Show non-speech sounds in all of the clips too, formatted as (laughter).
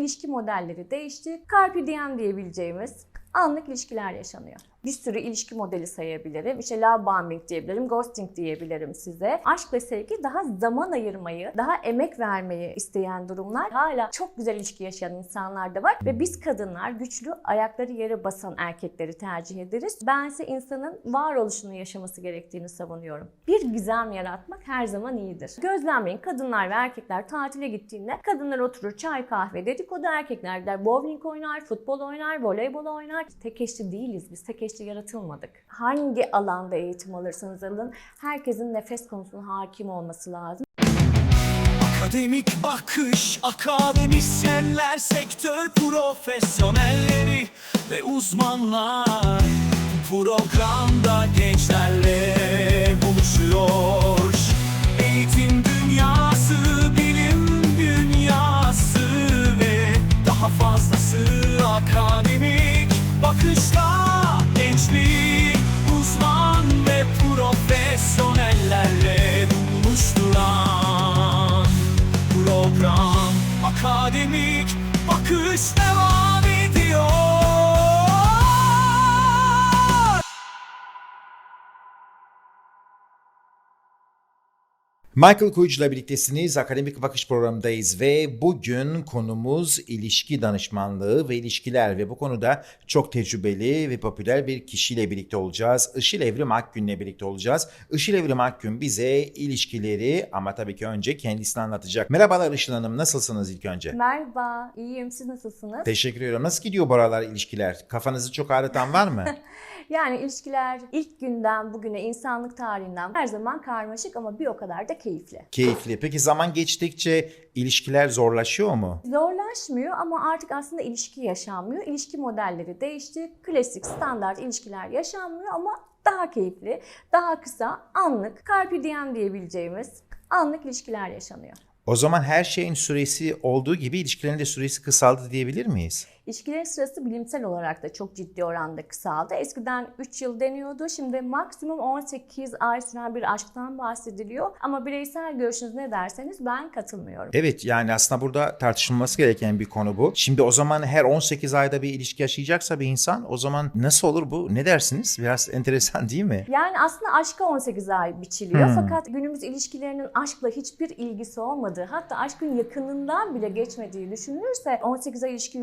ilişki modelleri değişti. Carpe diem diyebileceğimiz anlık ilişkiler yaşanıyor. Bir sürü ilişki modeli sayabilirim. İşte love bombing diyebilirim, ghosting diyebilirim size. Aşk ve sevgi daha zaman ayırmayı, daha emek vermeyi isteyen durumlar. Hala çok güzel ilişki yaşayan insanlar da var. Ve biz kadınlar güçlü, ayakları yere basan erkekleri tercih ederiz. Ben ise insanın varoluşunu yaşaması gerektiğini savunuyorum. Bir gizem yaratmak her zaman iyidir. Gözlemleyin kadınlar ve erkekler tatile gittiğinde kadınlar oturur çay kahve dedikodu erkekler gider bowling oynar, futbol oynar, voleybol oynar. Tek eşli değiliz biz. Tek eşli yaratılmadık. Hangi alanda eğitim alırsanız alın herkesin nefes konusuna hakim olması lazım. Akademik bakış, akademisyenler, sektör profesyonelleri ve uzmanlar programda gençlerle buluşuyor. Eğitim dünyası, bilim dünyası ve daha fazlası akademik bakışla gençlik, uzman ve profesyonellerle buluşturan program akademik bakış devam ediyor. Michael Kuyucu'la birliktesiniz. Akademik Bakış programındayız ve bugün konumuz ilişki danışmanlığı ve ilişkiler ve bu konuda çok tecrübeli ve popüler bir kişiyle birlikte olacağız. Işıl Evrim Akgün'le birlikte olacağız. Işıl Evrim Akgün bize ilişkileri ama tabii ki önce kendisini anlatacak. Merhabalar Işıl Hanım nasılsınız ilk önce? Merhaba, iyiyim. Siz nasılsınız? Teşekkür ediyorum. Nasıl gidiyor bu aralar ilişkiler? Kafanızı çok ağrıtan var mı? (laughs) Yani ilişkiler ilk günden bugüne insanlık tarihinden her zaman karmaşık ama bir o kadar da keyifli. Keyifli. Peki zaman geçtikçe ilişkiler zorlaşıyor mu? Zorlaşmıyor ama artık aslında ilişki yaşanmıyor. İlişki modelleri değişti. Klasik standart ilişkiler yaşanmıyor ama daha keyifli, daha kısa, anlık, carpe diem diyebileceğimiz anlık ilişkiler yaşanıyor. O zaman her şeyin süresi olduğu gibi ilişkilerin de süresi kısaldı diyebilir miyiz? İlişkilerin sırası bilimsel olarak da çok ciddi oranda kısaldı. Eskiden 3 yıl deniyordu. Şimdi maksimum 18 ay süren bir aşktan bahsediliyor. Ama bireysel görüşünüz ne derseniz ben katılmıyorum. Evet yani aslında burada tartışılması gereken bir konu bu. Şimdi o zaman her 18 ayda bir ilişki yaşayacaksa bir insan o zaman nasıl olur bu? Ne dersiniz? Biraz (laughs) enteresan değil mi? Yani aslında aşka 18 ay biçiliyor. Hmm. Fakat günümüz ilişkilerinin aşkla hiçbir ilgisi olmadığı, hatta aşkın yakınından bile geçmediği düşünülürse 18 ay ilişki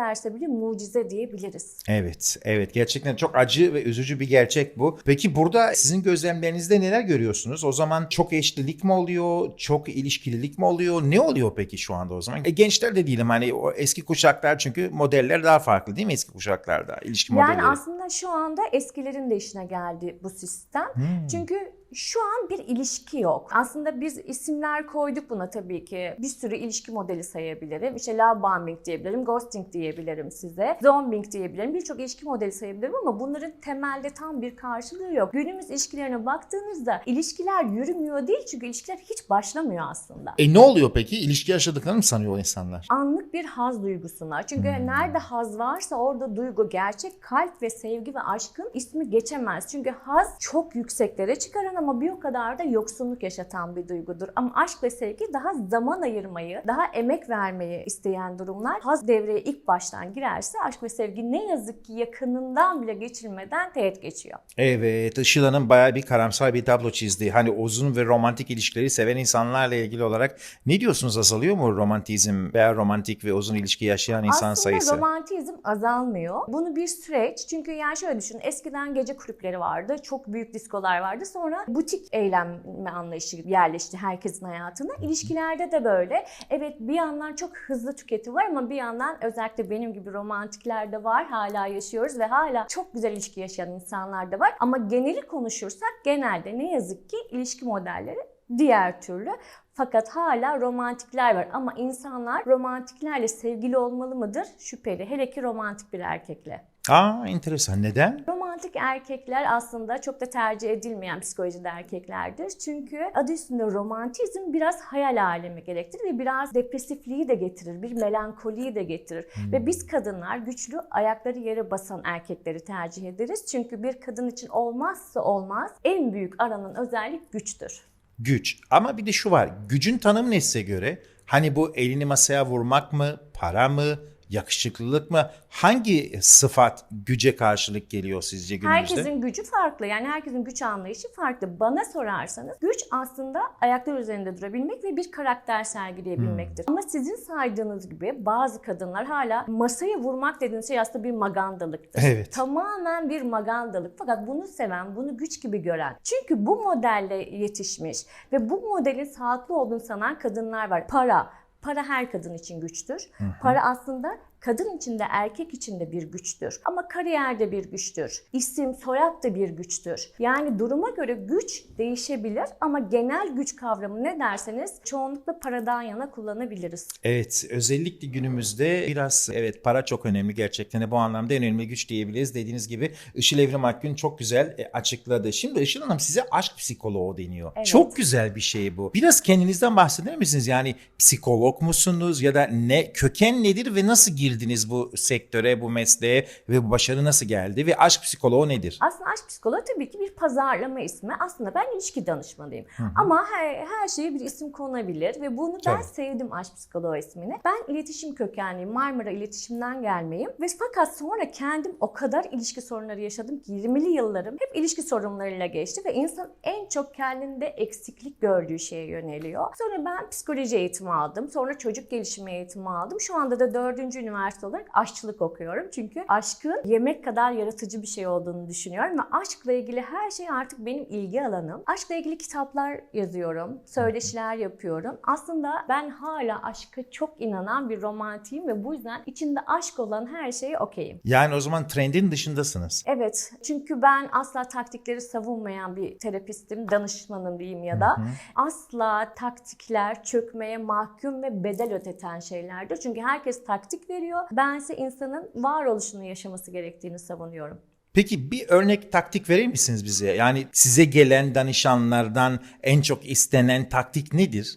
yürütebilirlerse bile mucize diyebiliriz. Evet, evet. Gerçekten çok acı ve üzücü bir gerçek bu. Peki burada sizin gözlemlerinizde neler görüyorsunuz? O zaman çok eşlilik mi oluyor? Çok ilişkililik mi oluyor? Ne oluyor peki şu anda o zaman? E, gençler de değilim hani o eski kuşaklar çünkü modeller daha farklı değil mi eski kuşaklarda? ilişki Yani modelleri. aslında şu anda eskilerin de işine geldi bu sistem. Hmm. Çünkü şu an bir ilişki yok. Aslında biz isimler koyduk buna tabii ki. Bir sürü ilişki modeli sayabilirim. İşte love bombing diyebilirim, ghosting diyebilirim size. Zombing diyebilirim. Birçok ilişki modeli sayabilirim ama bunların temelde tam bir karşılığı yok. Günümüz ilişkilerine baktığınızda ilişkiler yürümüyor değil çünkü ilişkiler hiç başlamıyor aslında. E ne oluyor peki? İlişki yaşadıklarını mı sanıyor o insanlar? anlık bir haz duygusuna. Çünkü nerede haz varsa orada duygu, gerçek kalp ve sevgi ve aşkın ismi geçemez. Çünkü haz çok yükseklere çıkaran ama bir o kadar da yoksunluk yaşatan bir duygudur. Ama aşk ve sevgi daha zaman ayırmayı, daha emek vermeyi isteyen durumlar. Haz devreye ilk baştan girerse aşk ve sevgi ne yazık ki yakınından bile geçilmeden teğet geçiyor. Evet, Işıl Hanım bayağı bir karamsar bir tablo çizdi. Hani uzun ve romantik ilişkileri seven insanlarla ilgili olarak ne diyorsunuz azalıyor mu romantizm veya romantik ve uzun ilişki yaşayan insan Aslında sayısı? romantizm azalmıyor. Bunu bir süreç çünkü yani şöyle düşünün eskiden gece kulüpleri vardı. Çok büyük diskolar vardı. Sonra butik eğlenme anlayışı yerleşti herkesin hayatına. İlişkilerde de böyle. Evet bir yandan çok hızlı tüketi var ama bir yandan özellikle benim gibi romantiklerde var. Hala yaşıyoruz ve hala çok güzel ilişki yaşayan insanlar da var. Ama geneli konuşursak genelde ne yazık ki ilişki modelleri diğer türlü. Fakat hala romantikler var ama insanlar romantiklerle sevgili olmalı mıdır? Şüpheli. Hele ki romantik bir erkekle. Aa enteresan. Neden? Romantik erkekler aslında çok da tercih edilmeyen psikolojide erkeklerdir. Çünkü adı üstünde romantizm biraz hayal alemi gerektirir ve biraz depresifliği de getirir, bir melankoliyi de getirir. Ve biz kadınlar güçlü, ayakları yere basan erkekleri tercih ederiz. Çünkü bir kadın için olmazsa olmaz en büyük aranan özellik güçtür. Güç. Ama bir de şu var. Gücün tanımı ne size göre? Hani bu elini masaya vurmak mı, para mı, yakışıklılık mı? Hangi sıfat güce karşılık geliyor sizce günümüzde? Herkesin gücü farklı. Yani herkesin güç anlayışı farklı. Bana sorarsanız güç aslında ayaklar üzerinde durabilmek ve bir karakter sergileyebilmektir. Hmm. Ama sizin saydığınız gibi bazı kadınlar hala masaya vurmak dediğiniz şey aslında bir magandalıktır. Evet. Tamamen bir magandalık. Fakat bunu seven, bunu güç gibi gören. Çünkü bu modelle yetişmiş ve bu modelin sağlıklı olduğunu sanan kadınlar var. Para, Para her kadın için güçtür. Para aslında kadın için de erkek için de bir güçtür. Ama kariyerde bir güçtür. İsim, soyad da bir güçtür. Yani duruma göre güç değişebilir ama genel güç kavramı ne derseniz çoğunlukla paradan yana kullanabiliriz. Evet, özellikle günümüzde biraz evet para çok önemli gerçekten de bu anlamda en önemli güç diyebiliriz. Dediğiniz gibi Işıl Evrim Akgün çok güzel e, açıkladı. Şimdi Işıl Hanım size aşk psikoloğu deniyor. Evet. Çok güzel bir şey bu. Biraz kendinizden bahseder misiniz? Yani psikolog musunuz ya da ne köken nedir ve nasıl girdiniz bu sektöre, bu mesleğe ve bu başarı nasıl geldi ve aşk psikoloğu nedir? Aslında aşk psikoloğu tabii ki bir pazarlama ismi. Aslında ben ilişki danışmanıyım. Ama her, her şeye bir isim konabilir ve bunu ben Tabii. sevdim aşk psikoloğu ismini. Ben iletişim kökenliyim. Marmara iletişimden gelmeyim. Ve fakat sonra kendim o kadar ilişki sorunları yaşadım ki 20'li yıllarım hep ilişki sorunlarıyla geçti ve insan en çok kendinde eksiklik gördüğü şeye yöneliyor. Sonra ben psikoloji eğitimi aldım. Sonra çocuk gelişimi eğitimi aldım. Şu anda da dördüncü üniversite olarak aşçılık okuyorum. Çünkü aşkın yemek kadar yaratıcı bir şey olduğunu düşünüyorum ve aşkla ilgili her şey artık benim ilgi alanım. Aşkla ilgili kitaplar yazıyorum, söyleşiler yapıyorum. Aslında ben hala aşka çok inanan bir romantiyim ve bu yüzden içinde aşk olan her şeye okeyim. Yani o zaman trendin dışındasınız. Evet çünkü ben asla taktikleri savunmayan bir terapistim, danışmanım diyeyim ya da. Asla taktikler çökmeye mahkum ve bedel ödeten şeylerdir. Çünkü herkes taktik veriyor. Bense insanın varoluşunu yaşaması gerektiğini savunuyorum. Peki bir örnek taktik verir misiniz bize? Yani size gelen danışanlardan en çok istenen taktik nedir?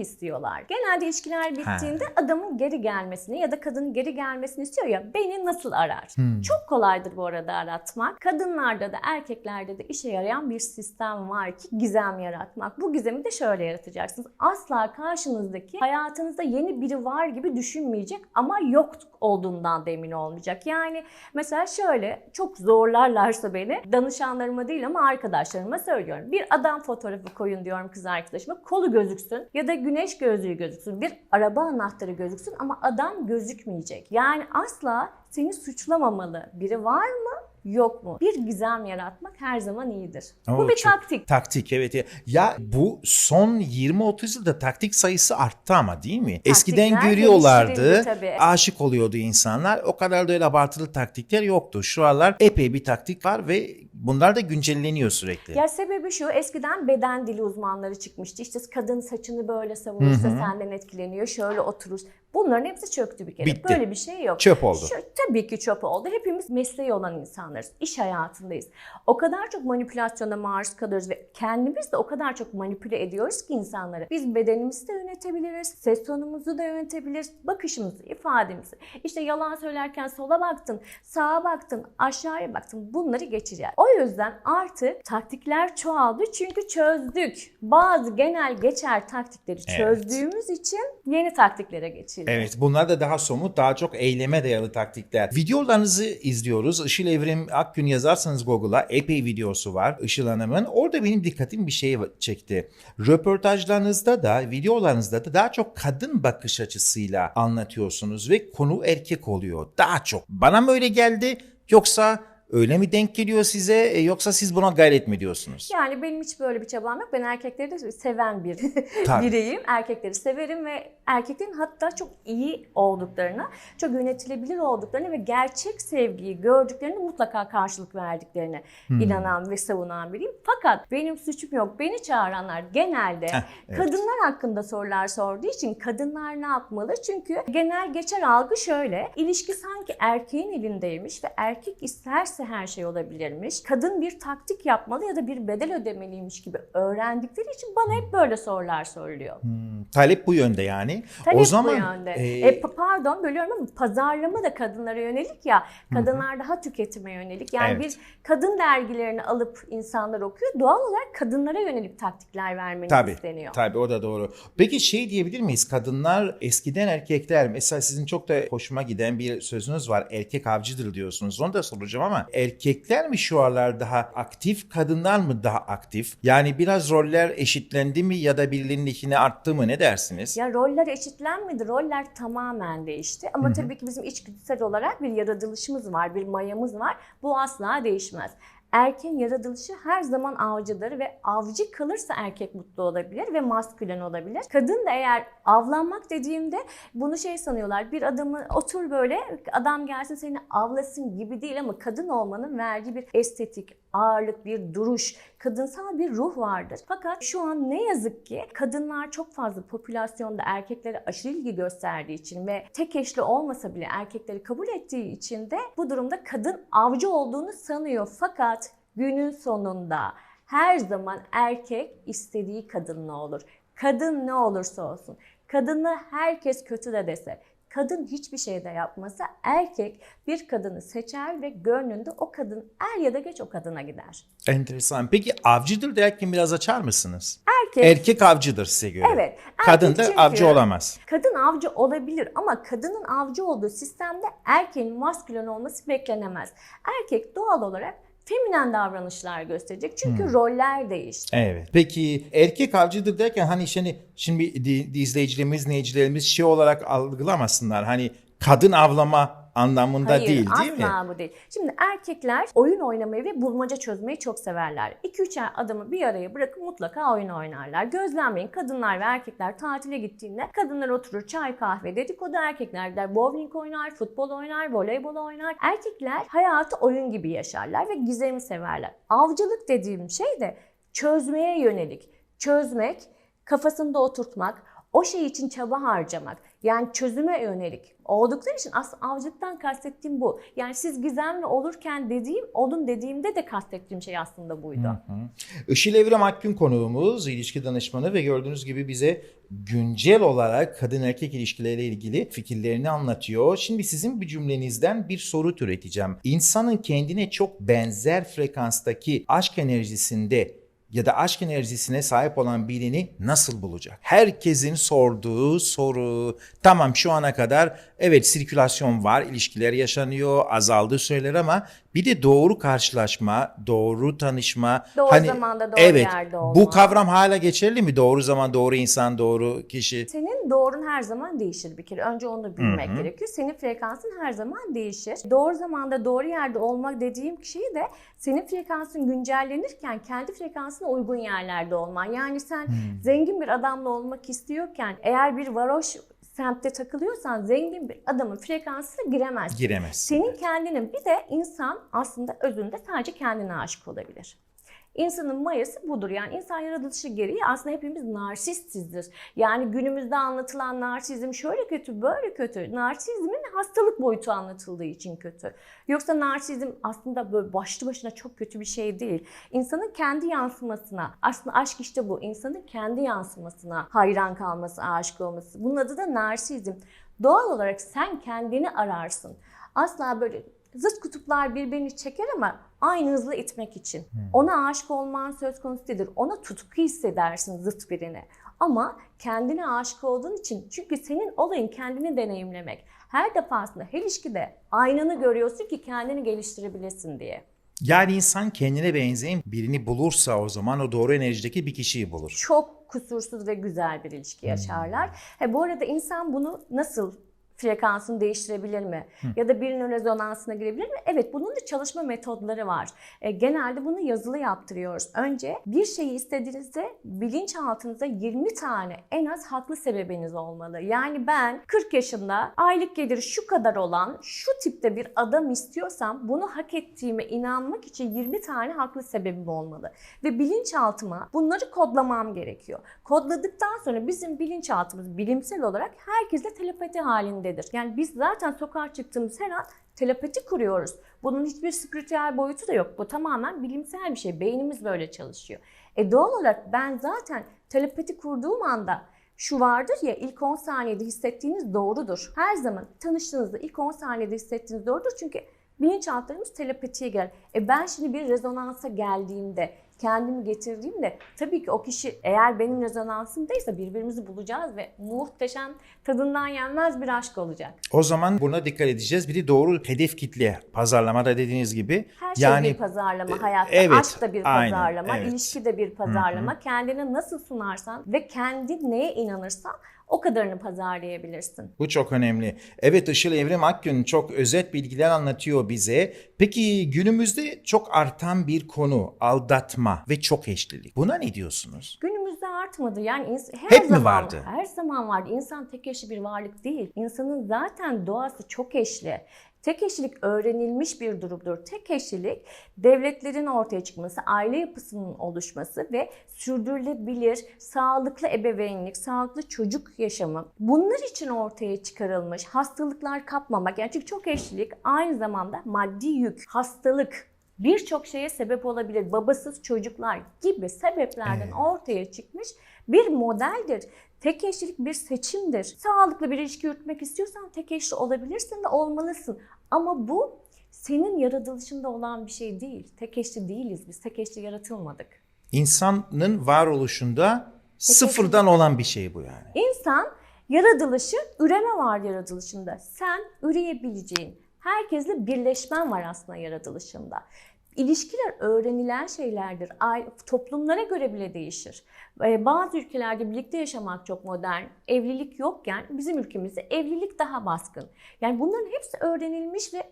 Aratmak istiyorlar. Genelde ilişkiler bittiğinde adamın geri gelmesini ya da kadının geri gelmesini istiyor ya beni nasıl arar? Çok kolaydır bu arada aratmak. Kadınlarda da erkeklerde de işe yarayan bir sistem var ki gizem yaratmak. Bu gizemi de şöyle yaratacaksınız. Asla karşınızdaki hayatınızda yeni biri var gibi düşünmeyecek ama yok olduğundan da emin olmayacak. Yani mesela şöyle çok zorlarlarsa beni danışanlarıma değil ama arkadaşlarıma söylüyorum. Bir adam fotoğrafı koyun diyorum kız arkadaşıma. Kolu gözüksün ya da güneş gözlüğü gözüksün. Bir araba anahtarı gözüksün ama adam gözükmeyecek. Yani asla seni suçlamamalı. Biri var mı? Yok mu? Bir gizem yaratmak her zaman iyidir. Oo, Bu bir çok- taktik. Taktik evet. Ya bu son 20-30 yılda taktik sayısı arttı ama değil mi? Eskiden Taktikler görüyorlardı, geliştirildi tabii. aşık oluyordu insanlar. O kadar da öyle abartılı taktikler yoktu. Şu aralar epey bir taktik var ve bunlar da güncelleniyor sürekli. Ya sebebi şu eskiden beden dili uzmanları çıkmıştı. İşte kadın saçını böyle savurursa senden etkileniyor. Şöyle oturur. Bunların hepsi çöktü bir kere. Bitti. Böyle bir şey yok. Çöp oldu. Şu- tabii ki çöp oldu. Hepimiz mesleği olan insanlarız. İş hayatındayız. O kadar çok manipülasyona maruz kalıyoruz ve kendimiz de o kadar çok manipüle ediyoruz ki insanları. Biz bedenimizi de yönetebiliriz. Ses tonumuzu da yönetebiliriz. Bakışımızı, ifademizi. İşte yalan söylerken sola baktın, sağa baktın, aşağıya baktın. Bunları geçeceğiz. O yüzden artık taktikler çoğaldı çünkü çözdük. Bazı genel geçer taktikleri Evet. çözdüğümüz için yeni taktiklere geçildi. Evet bunlar da daha somut, daha çok eyleme dayalı taktikler. Videolarınızı izliyoruz. Işıl Evrim Akgün yazarsanız Google'a epey videosu var Işıl Hanım'ın. Orada benim dikkatim bir şey çekti. Röportajlarınızda da, videolarınızda da daha çok kadın bakış açısıyla anlatıyorsunuz ve konu erkek oluyor. Daha çok. Bana mı öyle geldi yoksa öyle mi denk geliyor size e, yoksa siz buna gayret mi diyorsunuz? Yani benim hiç böyle bir çabam yok. Ben erkekleri de seven bir (laughs) Tabii. bireyim. Erkekleri severim ve erkeklerin hatta çok iyi olduklarını, çok yönetilebilir olduklarını ve gerçek sevgiyi gördüklerini mutlaka karşılık verdiklerini Hmm. inanan ve savunan biriyim. Fakat benim suçum yok. Beni çağıranlar genelde Heh, evet. kadınlar hakkında sorular sorduğu için kadınlar ne yapmalı? Çünkü genel geçer algı şöyle. İlişki sanki erkeğin elindeymiş ve erkek isterse isterse her şey olabilirmiş. Kadın bir taktik yapmalı ya da bir bedel ödemeliymiş gibi öğrendikleri için bana hep böyle sorular soruluyor. Talep bu yönde yani. Talep o zaman bu yönde. e, E, pa- pardon bölüyorum ama pazarlama da kadınlara yönelik ya. Kadınlar daha tüketime yönelik. Yani Evet. bir kadın dergilerini alıp insanlar okuyor. Doğal olarak kadınlara yönelik taktikler vermeniz Tabii, isteniyor. tabii o da doğru. Peki şey diyebilir miyiz? Kadınlar eskiden erkekler, mesela sizin çok da hoşuma giden bir sözünüz var. Erkek avcıdır diyorsunuz. Onu da soracağım ama erkekler mi şu aralar daha aktif, kadınlar mı daha aktif? Yani biraz roller eşitlendi mi ya da birilerinin içine arttı mı ne dersiniz? Ya roller eşitlenmedi, roller tamamen değişti. Ama tabii ki bizim içgüdüsel olarak bir yaratılışımız var, bir mayamız var. Bu asla değişmez. Erkeğin yaratılışı her zaman avcıdır ve avcı kalırsa erkek mutlu olabilir ve maskülen olabilir. Kadın da eğer avlanmak dediğimde bunu şey sanıyorlar. Bir adamı otur böyle adam gelsin seni avlasın gibi değil ama kadın olmanın verdiği bir estetik, ağırlık, bir duruş, kadınsal bir ruh vardır. Fakat şu an ne yazık ki kadınlar çok fazla popülasyonda erkeklere aşırı ilgi gösterdiği için ve tek eşli olmasa bile erkekleri kabul ettiği için de bu durumda kadın avcı olduğunu sanıyor. Fakat günün sonunda her zaman erkek istediği kadınla olur. Kadın ne olursa olsun. Kadını herkes kötü de dese, kadın hiçbir şey de yapmasa erkek bir kadını seçer ve gönlünde o kadın er ya da geç o kadına gider. Enteresan. Peki avcıdır derken biraz açar mısınız? Erkek Erkek avcıdır size göre. Evet, Kadın da çünkü- avcı olamaz. Kadın avcı olabilir ama kadının avcı olduğu sistemde erkeğin maskülen olması beklenemez. Erkek doğal olarak feminen davranışlar gösterecek çünkü roller değişti. Evet. Peki erkek avcıdır derken hani şimdi şimdi di- di- izleyicilerimiz, dinleyicilerimiz şey olarak algılamasınlar. Hani kadın avlama anlamında Hayır, değil değil mi? asla bu değil. Şimdi erkekler oyun oynamayı ve bulmaca çözmeyi çok severler. 2-3 adamı bir araya bırakıp mutlaka oyun oynarlar. Gözlemleyin kadınlar ve erkekler tatile gittiğinde kadınlar oturur çay kahve dedikodu erkekler gider bowling oynar, futbol oynar, voleybol oynar. Erkekler hayatı oyun gibi yaşarlar ve gizemi severler. Avcılık dediğim şey de çözmeye yönelik. Çözmek, kafasında oturtmak, o şey için çaba harcamak. Yani çözüme yönelik oldukları için aslında avcılıktan kastettiğim bu. Yani siz gizemli olurken dediğim, olun dediğimde de kastettiğim şey aslında buydu. Işıl Evrim Akgün konuğumuz, ilişki danışmanı ve gördüğünüz gibi bize güncel olarak kadın erkek ilişkileriyle ilgili fikirlerini anlatıyor. Şimdi sizin bir cümlenizden bir soru türeteceğim. İnsanın kendine çok benzer frekanstaki aşk enerjisinde ya da aşk enerjisine sahip olan birini nasıl bulacak? Herkesin sorduğu soru. Tamam şu ana kadar evet sirkülasyon var, ilişkiler yaşanıyor, azaldı söyler ama bir de doğru karşılaşma, doğru tanışma. Doğru hani, zamanda doğru evet, yerde Bu olma. kavram hala geçerli mi? Doğru zaman, doğru insan, doğru kişi. Senin doğrun her zaman değişir bir kere. Önce onu bilmek gerekiyor. Senin frekansın her zaman değişir. Doğru zamanda doğru yerde olmak dediğim şey de senin frekansın güncellenirken kendi frekansına uygun yerlerde olman. Yani sen zengin bir adamla olmak istiyorken eğer bir varoş semtte takılıyorsan zengin bir adamın frekansına giremezsin. Giremez. Senin kendinin bir de insan aslında özünde sadece kendine aşık olabilir. İnsanın mayası budur. Yani insan yaratılışı gereği aslında hepimiz narsistizdir. Yani günümüzde anlatılan narsizm şöyle kötü, böyle kötü. Narsizmin hastalık boyutu anlatıldığı için kötü. Yoksa narsizm aslında böyle başlı başına çok kötü bir şey değil. İnsanın kendi yansımasına, aslında aşk işte bu. İnsanın kendi yansımasına hayran kalması, aşık olması. Bunun adı da narsizm. Doğal olarak sen kendini ararsın. Asla böyle zıt kutuplar birbirini çeker ama aynı hızla itmek için. Ona aşık olman söz konusu değildir. Ona tutku hissedersin zıt birine. Ama kendine aşık olduğun için çünkü senin olayın kendini deneyimlemek. Her defasında her ilişkide aynanı görüyorsun ki kendini geliştirebilesin diye. Yani insan kendine benzeyen birini bulursa o zaman o doğru enerjideki bir kişiyi bulur. Çok kusursuz ve güzel bir ilişki yaşarlar. He, bu arada insan bunu nasıl frekansını değiştirebilir mi? Ya da birinin rezonansına girebilir mi? Evet bunun da çalışma metodları var. E, genelde bunu yazılı yaptırıyoruz. Önce bir şeyi istediğinizde bilinçaltınızda 20 tane en az haklı sebebiniz olmalı. Yani ben 40 yaşında aylık geliri şu kadar olan şu tipte bir adam istiyorsam bunu hak ettiğime inanmak için 20 tane haklı sebebim olmalı. Ve bilinçaltıma bunları kodlamam gerekiyor. Kodladıktan sonra bizim bilinçaltımız bilimsel olarak herkesle telepati halinde telepatidedir. Yani biz zaten sokağa çıktığımız her an telepati kuruyoruz. Bunun hiçbir spiritüel boyutu da yok. Bu tamamen bilimsel bir şey. Beynimiz böyle çalışıyor. E doğal olarak ben zaten telepati kurduğum anda şu vardır ya ilk 10 saniyede hissettiğiniz doğrudur. Her zaman tanıştığınızda ilk 10 saniyede hissettiğiniz doğrudur. Çünkü bilinçaltlarımız telepatiye gelir. E ben şimdi bir rezonansa geldiğimde, kendimi getirdiğimde tabii ki o kişi eğer benim rezonansımdaysa birbirimizi bulacağız ve muhteşem tadından yenmez bir aşk olacak. O zaman buna dikkat edeceğiz. Bir de doğru hedef kitle pazarlamada dediğiniz gibi. Her şey yani bir pazarlama hayatta. evet, Aşk da bir aynen, pazarlama, evet. ilişki de bir pazarlama. Kendini nasıl sunarsan ve kendi neye inanırsan o kadarını pazarlayabilirsin. Bu çok önemli. Evet Işıl Evrim Akgün çok özet bilgiler anlatıyor bize. Peki günümüzde çok artan bir konu aldatma ve çok eşlilik. Buna ne diyorsunuz? Günümüzde artmadı. Yani her Hep mi zaman vardı? Her zaman vardı. İnsan tek eşli bir varlık değil. İnsanın zaten doğası çok eşli. Tek eşlilik öğrenilmiş bir durumdur. Tek eşlilik devletlerin ortaya çıkması, aile yapısının oluşması ve sürdürülebilir, sağlıklı ebeveynlik, sağlıklı çocuk yaşamı bunlar için ortaya çıkarılmış hastalıklar kapmamak. Yani çünkü çok eşlilik aynı zamanda maddi yük, hastalık, birçok şeye sebep olabilir. Babasız çocuklar gibi sebeplerden ortaya çıkmış bir modeldir. Tek eşlilik bir seçimdir. Sağlıklı bir ilişki yürütmek istiyorsan tek eşli olabilirsin de olmalısın. Ama bu senin yaratılışında olan bir şey değil. Tek eşli değiliz biz. Tek eşli yaratılmadık. İnsanın varoluşunda sıfırdan olan bir şey bu yani. İnsan yaratılışı, üreme var yaratılışında. Sen üreyebileceğin, herkesle birleşmen var aslında yaratılışında. İlişkiler öğrenilen şeylerdir. Toplumlara göre bile değişir. Bazı ülkelerde birlikte yaşamak çok modern. Evlilik yokken bizim ülkemizde evlilik daha baskın. Yani bunların hepsi öğrenilmiş ve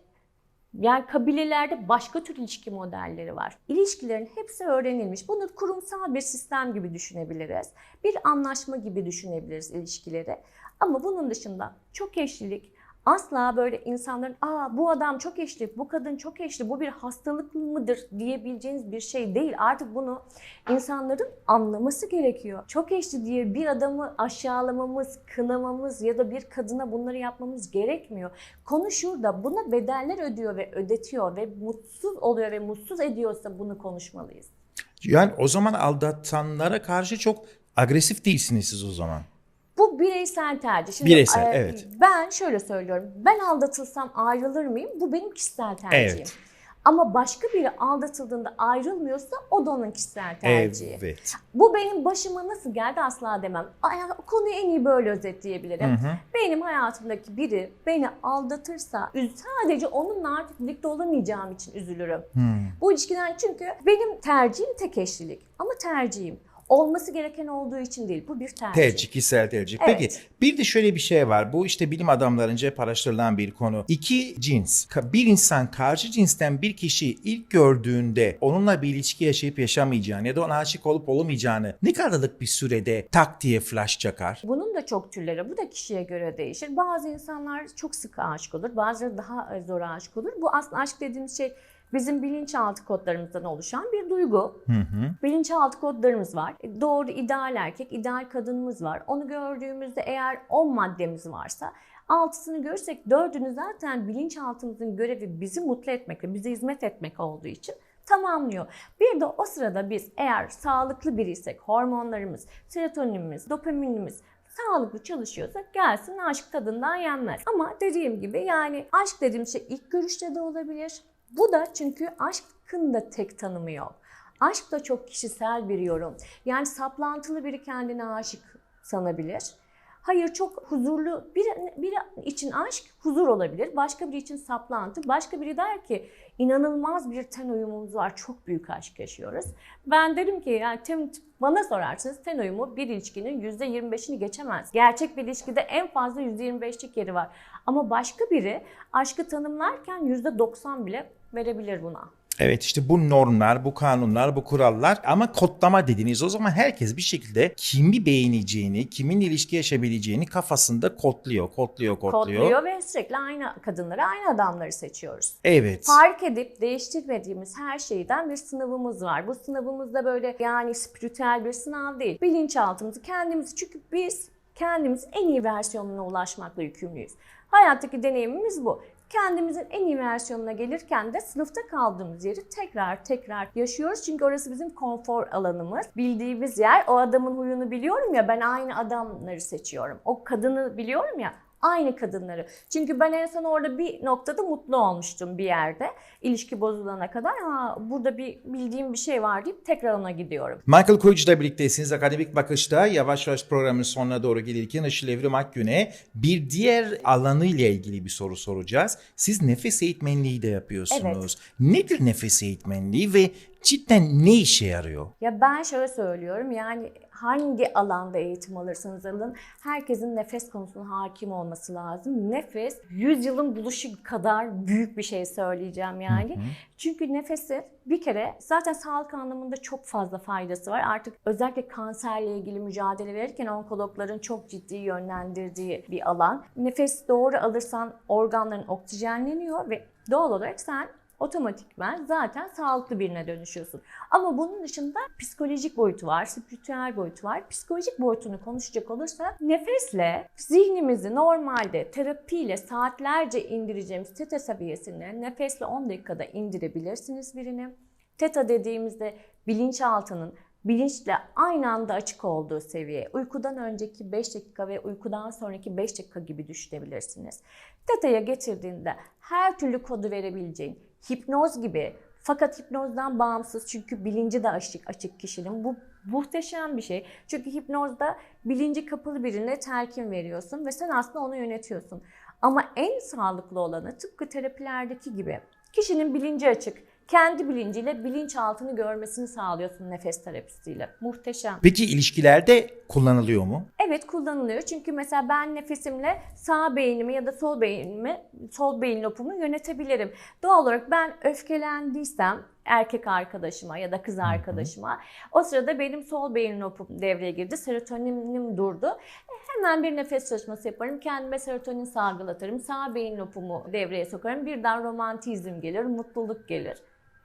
yani kabilelerde başka tür ilişki modelleri var. İlişkilerin hepsi öğrenilmiş. Bunu kurumsal bir sistem gibi düşünebiliriz. Bir anlaşma gibi düşünebiliriz ilişkileri. Ama bunun dışında çok eşlilik asla böyle insanların aa bu adam çok eşli, bu kadın çok eşli, bu bir hastalık mıdır diyebileceğiniz bir şey değil. Artık bunu insanların anlaması gerekiyor. Çok eşli diye bir adamı aşağılamamız, kınamamız ya da bir kadına bunları yapmamız gerekmiyor. Konu şurada. Buna bedeller ödüyor ve ödetiyor ve mutsuz oluyor ve mutsuz ediyorsa bunu konuşmalıyız. Yani o zaman aldatanlara karşı çok agresif değilsiniz siz o zaman. Bu bireysel tercih. Şimdi, Bireysel, e, evet. Ben şöyle söylüyorum. Ben aldatılsam ayrılır mıyım? Bu benim kişisel tercihim. Evet. Ama başka biri aldatıldığında ayrılmıyorsa o da onun kişisel tercihi. Evet. Bu benim başıma nasıl geldi asla demem. Konuyu en iyi böyle özetleyebilirim. Benim hayatımdaki biri beni aldatırsa sadece onunla artık birlikte olamayacağım için üzülürüm. Bu ilişkiden çünkü benim tercihim tek eşlilik ama tercihim. Olması gereken olduğu için değil. Bu bir tercih. Tercih, kişisel tercih. Evet. Peki bir de şöyle bir şey var. Bu işte bilim adamlarınca hep araştırılan bir konu. İki cins. Bir insan karşı cinsten bir kişiyi ilk gördüğünde onunla bir ilişki yaşayıp yaşamayacağını ya da ona aşık olup olamayacağını ne kadarlık bir sürede tak diye flash çakar? Bunun da çok türleri. Bu da kişiye göre değişir. Bazı insanlar çok sık aşık olur. Bazıları daha zor aşık olur. Bu aslında aşk dediğimiz şey bizim bilinçaltı kodlarımızdan oluşan bir duygu. Bilinçaltı kodlarımız var. E, Doğru ideal erkek, ideal kadınımız var. Onu gördüğümüzde eğer 10 maddemiz varsa altısını görürsek dördünü zaten bilinçaltımızın görevi bizi mutlu etmek ve bize hizmet etmek olduğu için tamamlıyor. Bir de o sırada biz eğer sağlıklı biriysek hormonlarımız, serotoninimiz, dopaminimiz sağlıklı çalışıyorsa gelsin aşk tadından yenmez. Ama dediğim gibi yani aşk dediğim şey ilk görüşte de olabilir. Bu da çünkü aşkın da tek tanımı yok. Aşk da çok kişisel bir yorum. Yani saplantılı biri kendine aşık sanabilir. Hayır çok huzurlu biri, biri için aşk huzur olabilir. Başka biri için saplantı. Başka biri der ki inanılmaz bir ten uyumumuz var. Çok büyük aşk yaşıyoruz. Ben derim ki yani tem, bana sorarsanız ten uyumu bir ilişkinin %25'ini geçemez. Gerçek bir ilişkide en fazla %25'lik yeri var. Ama başka biri aşkı tanımlarken %90 bile verebilir buna. Evet işte bu normlar, bu kanunlar, bu kurallar ama kodlama dediğiniz o zaman herkes bir şekilde kimi beğeneceğini, kimin ilişki yaşayabileceğini kafasında kodluyor, kodluyor, kodluyor. Kodluyor ve sürekli aynı kadınları, aynı adamları seçiyoruz. Evet. Fark edip değiştirmediğimiz her şeyden bir sınavımız var. Bu sınavımız da böyle yani spiritüel bir sınav değil. Bilinçaltımızı kendimizi çünkü biz kendimizin en iyi versiyonuna ulaşmakla yükümlüyüz. Hayattaki deneyimimiz bu. Kendimizin en iyi versiyonuna gelirken de sınıfta kaldığımız yeri tekrar tekrar yaşıyoruz. Çünkü orası bizim konfor alanımız. Bildiğimiz yer. O adamın huyunu biliyorum ya ben aynı adamları seçiyorum. O kadını biliyorum ya aynı kadınları. Çünkü ben en son orada bir noktada mutlu olmuştum bir yerde. İlişki bozulana kadar ha burada bir bildiğim bir şey var deyip tekrar ona gidiyorum. Michael Koyucu ile birliktesiniz. Akademik Bakış'ta yavaş yavaş programın sonuna doğru gelirken Işıl Evrim Akgün'e bir diğer alanı ile ilgili bir soru soracağız. Siz nefes eğitmenliği de yapıyorsunuz. Nedir nefes eğitmenliği ve cidden ne işe yarıyor? Ya ben şöyle söylüyorum yani hangi alanda eğitim alırsanız alın herkesin nefes konusuna hakim olması lazım. Nefes 100 yılın buluşu kadar büyük bir şey söyleyeceğim yani. Çünkü nefesi bir kere zaten sağlık anlamında çok fazla faydası var. Artık özellikle kanserle ilgili mücadele verirken onkologların çok ciddi yönlendirdiği bir alan. Nefes doğru alırsan organların oksijenleniyor ve doğal olarak sen otomatikman zaten sağlıklı birine dönüşüyorsun. Ama bunun dışında psikolojik boyutu var, spiritüel boyutu var. Psikolojik boyutunu konuşacak olursak nefesle zihnimizi normalde terapiyle saatlerce indireceğimiz teta seviyesine nefesle 10 dakikada indirebilirsiniz birini. Teta dediğimizde bilinçaltının bilinçle aynı anda açık olduğu seviye. Uykudan önceki 5 dakika ve uykudan sonraki 5 dakika gibi düşünebilirsiniz. Teta'ya getirdiğinde her türlü kodu verebileceğin, hipnoz gibi fakat hipnozdan bağımsız çünkü bilinci de açık, açık kişinin. Bu muhteşem bir şey. Çünkü hipnozda bilinci kapalı birine telkin veriyorsun ve sen aslında onu yönetiyorsun. Ama en sağlıklı olanı tıpkı terapilerdeki gibi kişinin bilinci açık, kendi bilinciyle bilinçaltını görmesini sağlıyorsun nefes terapisiyle. Muhteşem. Peki ilişkilerde kullanılıyor mu? Evet kullanılıyor. Çünkü mesela ben nefesimle sağ beynimi ya da sol beynimi, sol beyin lobumu yönetebilirim. Doğal olarak ben öfkelendiysem erkek arkadaşıma ya da kız arkadaşıma o sırada benim sol beyin lobum devreye girdi. Serotoninim durdu. E, Hemen bir nefes çalışması yaparım. Kendime serotonin salgılatırım. Sağ beyin lobumu devreye sokarım. Birden romantizm gelir, mutluluk gelir.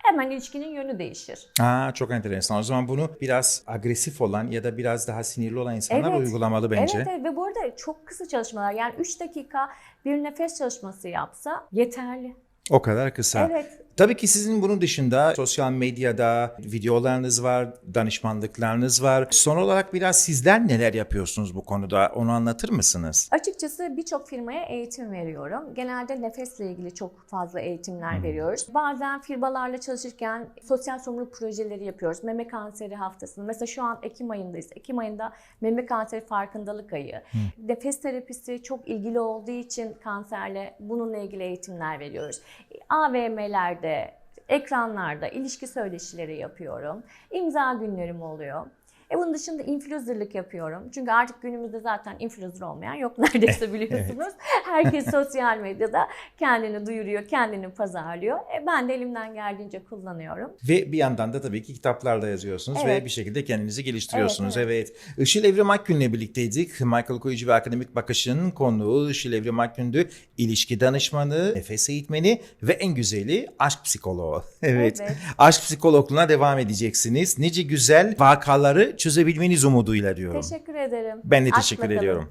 Hemen ilişkinin yönü değişir. Aa, çok enteresan. O zaman bunu biraz agresif olan ya da biraz daha sinirli olan insanlar Evet. uygulamalı bence. Evet, evet ve bu arada çok kısa çalışmalar yani 3 dakika bir nefes çalışması yapsa yeterli. O kadar kısa. Evet. Tabii ki sizin bunun dışında sosyal medyada videolarınız var, danışmanlıklarınız var. Son olarak biraz sizler neler yapıyorsunuz bu konuda onu anlatır mısınız? Açıkçası birçok firmaya eğitim veriyorum. Genelde nefesle ilgili çok fazla eğitimler veriyoruz. Bazen firmalarla çalışırken sosyal sorumluluk projeleri yapıyoruz. Meme kanseri haftasını. Mesela şu an Ekim ayındayız. Ekim ayında meme kanseri farkındalık ayı. Nefes terapisi çok ilgili olduğu için kanserle bununla ilgili eğitimler veriyoruz. AVM'lerde, ekranlarda ilişki söyleşileri yapıyorum. İmza günlerim oluyor. E bunun dışında influencerlık yapıyorum. Çünkü artık günümüzde zaten influencer olmayan yok (laughs) neredeyse biliyorsunuz. Herkes (laughs) sosyal medyada kendini duyuruyor, kendini pazarlıyor. E ben de elimden geldiğince kullanıyorum. Ve bir yandan da tabii ki kitaplarda yazıyorsunuz Evet. ve bir şekilde kendinizi geliştiriyorsunuz. Evet, Evet, Işıl Evrim Akgün'le birlikteydik. Michael Koyucu ve Akademik Bakış'ın konuğu Işıl Evrim Akgün'dü. İlişki danışmanı, nefes eğitmeni ve en güzeli aşk psikoloğu. (laughs) Evet. Evet. Aşk psikologluğuna devam edeceksiniz. Nice güzel vakaları çözebilmeniz umuduyla diyorum. Teşekkür ederim. Ben de teşekkür Akla ediyorum.